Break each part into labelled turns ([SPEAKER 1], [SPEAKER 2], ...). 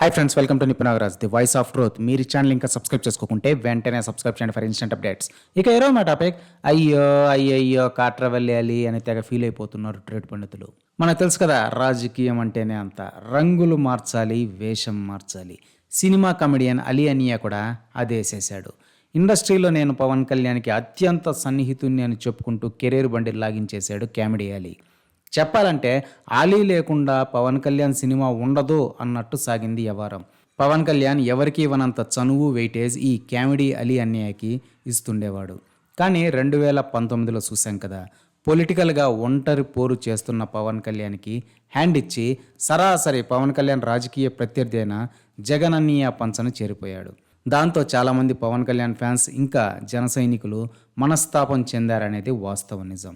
[SPEAKER 1] Hi friends welcome to Nipunagaraj the voice of growth మీరు channel ఇంకా subscribe చేసుకోకుంటే వెంటనే సబ్స్క్రైబ్ చేయండి ఫర్ ఇన్స్టెంట్ అప్డేట్స్ ఇక ఈరోజు మా టాపిక్ అయ్యో అయ్యయ్యో కాట్ర వెళ్ళాలి అని తెగ ఫీల్ అయిపోతున్నారు ట్రేడ్ పండితులు. మనకు తెలుసు కదా రాజకీయం అంటేనే అంత. రంగులు మార్చాలి వేషం మార్చాలి. సినిమా కమెడియన్ అలీ అనియా కూడా అదే ఇండస్ట్రీలో నేను పవన్ కళ్యాణ్కి అత్యంత సన్నిహితుణ్ణి అని చెప్పుకుంటూ కెరీర్ బండి లాగించేశాడు కామెడీ అలీ. చెప్పాలంటే ఆలీ లేకుండా పవన్ కళ్యాణ్ సినిమా ఉండదు అన్నట్టు సాగింది వ్యవహారం పవన్ కళ్యాణ్ ఎవరికి ఇవ్వనంత చనువు వెయిటేజ్ ఈ కామెడీ అలీ అన్నయ్యకి ఇస్తుండేవాడు. కానీ రెండు వేల పంతొమ్మిదిలో చూసాం కదా పొలిటికల్గా ఒంటరి పోరు చేస్తున్న పవన్ కళ్యాణ్కి హ్యాండ్ ఇచ్చి సరాసరి పవన్ కళ్యాణ్ రాజకీయ ప్రత్యర్థి అయిన జగన్ అన్నయ్య పంచను చేరిపోయాడు. దాంతో చాలామంది పవన్ కళ్యాణ్ ఫ్యాన్స్ ఇంకా జన సైనికులు మనస్తాపం చెందారనేది వాస్తవ నిజం.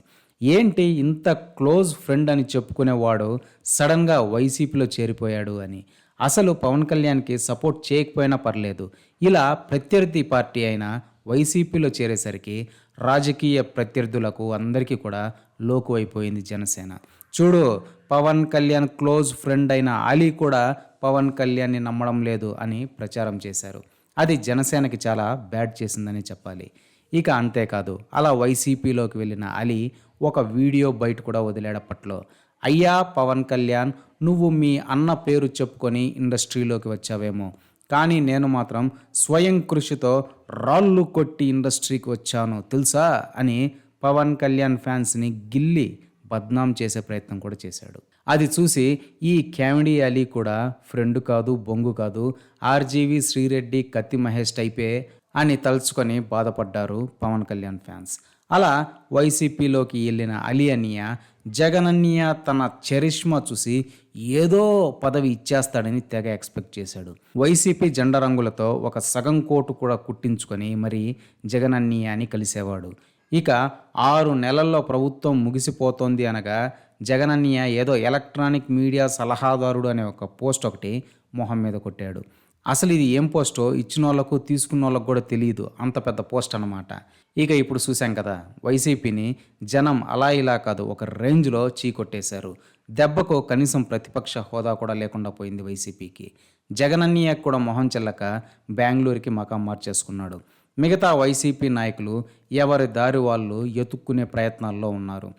[SPEAKER 1] ఏంటి ఇంత క్లోజ్ ఫ్రెండ్ అని చెప్పుకునేవాడు సడన్గా వైసీపీలో చేరిపోయాడు అని. అసలు పవన్ కళ్యాణ్కి సపోర్ట్ చేయకపోయినా పర్లేదు. ఇలా ప్రత్యర్థి పార్టీ అయిన వైసీపీలో చేరేసరికి రాజకీయ ప్రత్యర్థులకు అందరికీ కూడా లోకు అయిపోయింది జనసేన. చూడు పవన్ కళ్యాణ్ క్లోజ్ ఫ్రెండ్ అయిన అలీ కూడా పవన్ కళ్యాణ్ని నమ్మడం లేదు అని ప్రచారం చేశారు. అది జనసేనకి చాలా బ్యాడ్ చేసిందని చెప్పాలి. ఇక అంతేకాదు అలా వైసీపీలోకి వెళ్ళిన అలీ ఒక వీడియో బయట కూడా వదిలేడప్పట్లో అయ్యా పవన్ కళ్యాణ్ నువ్వు మీ అన్న పేరు చెప్పుకొని ఇండస్ట్రీలోకి వచ్చావేమో. కానీ నేను మాత్రం స్వయం కృషితో రాళ్ళు కొట్టి ఇండస్ట్రీకి వచ్చాను తెలుసా? అని పవన్ కళ్యాణ్ ఫ్యాన్స్ని గిల్లి బద్నాం చేసే ప్రయత్నం కూడా చేశాడు. అది చూసి ఈ క్యామిడీ అలీ కూడా ఫ్రెండ్ కాదు బొంగు కాదు ఆర్జీవి శ్రీరెడ్డి కత్తి మహేష్ టైపే అని తలుచుకొని బాధపడ్డారు పవన్ కళ్యాణ్ ఫ్యాన్స్. అలా వైసీపీలోకి వెళ్ళిన అలీ అన్నయ్య జగనన్నయ్య తన చరిష్మా చూసి ఏదో పదవి ఇచ్చేస్తాడని తెగ ఎక్స్పెక్ట్ చేశాడు. వైసీపీ జెండా రంగులతో ఒక సగం కోటు కూడా కుట్టించుకొని మరి జగనన్నయ్య అని కలిసేవాడు. ఇక ఆరు నెలల్లో ప్రభుత్వం ముగిసిపోతోంది అనగా జగనన్నయ్య ఏదో ఎలక్ట్రానిక్ మీడియా సలహాదారుడు అనే ఒక పోస్ట్ ఒకటి మొహం మీద కొట్టాడు. అసలు ఇది ఏం పోస్టో ఇచ్చిన వాళ్ళకు తీసుకున్న వాళ్ళకు కూడా తెలియదు. అంత పెద్ద పోస్ట్ అన్నమాట. ఇక ఇప్పుడు చూసాం కదా వైసీపీని జనం అలా ఇలా కాదు ఒక రేంజ్లో చీకొట్టేశారు. దెబ్బకు కనీసం ప్రతిపక్ష హోదా కూడా లేకుండా పోయింది వైసీపీకి. జగనన్నయ్య కూడా మొహం చెల్లక బెంగళూరుకి మకాం మార్చేసుకున్నాడు. మిగతా వైసీపీ నాయకులు ఎవరి దారి వాళ్ళు ఎతుక్కునే ప్రయత్నాల్లో ఉన్నారు.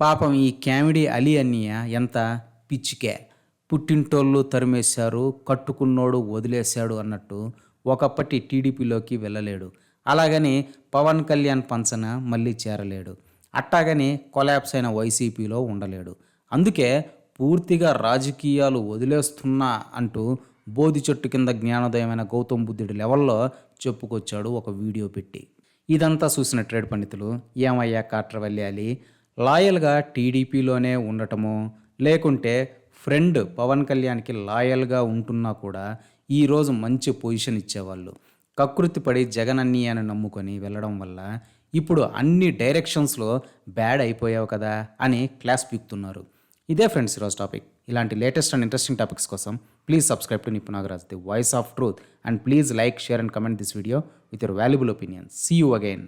[SPEAKER 1] పాపం ఈ కామెడీ అలీ అన్నయ్య ఎంత పిచ్చికే. పుట్టింటోళ్ళు తరిమేశారు కట్టుకున్నోడు వదిలేశాడు అన్నట్టు ఒకప్పటి టీడీపీలోకి వెళ్ళలేడు. అలాగని పవన్ కళ్యాణ్ పంచన మళ్ళీ చేరలేడు. అట్టాగని కొలాప్స్ అయిన వైసీపీలో ఉండలేడు. అందుకే పూర్తిగా రాజకీయాలు వదిలేస్తున్నా అంటూ బోధి చెట్టు కింద జ్ఞానోదయమైన గౌతమ్ బుద్ధుడి లెవెల్లో చెప్పుకొచ్చాడు ఒక వీడియో పెట్టి. ఇదంతా చూసిన ట్రేడ్ పండితులు ఏమయ్యా కాట్ర వెళ్ళాలి లాయల్గా టీడీపీలోనే ఉండటము లేకుంటే ఫ్రెండ్ పవన్ కళ్యాణ్కి లాయల్గా ఉంటున్నా కూడా ఈరోజు మంచి పొజిషన్ ఇచ్చేవాళ్ళు. కకృతి పడి జగన్ అన్ని అని నమ్ముకొని వెళ్ళడం వల్ల ఇప్పుడు అన్ని డైరెక్షన్స్లో బ్యాడ్ అయిపోయావు కదా అని క్లాస్ పీకుతున్నారు. ఇదే ఫ్రెండ్స్ ఈరోజు టాపిక్. ఇలాంటి లేటెస్ట్ అండ్ ఇంట్రెస్టింగ్ టాపిక్స్ కోసం please subscribe to Nipunagaraj the voice of truth. And please like share and comment this video with your valuable opinion see you again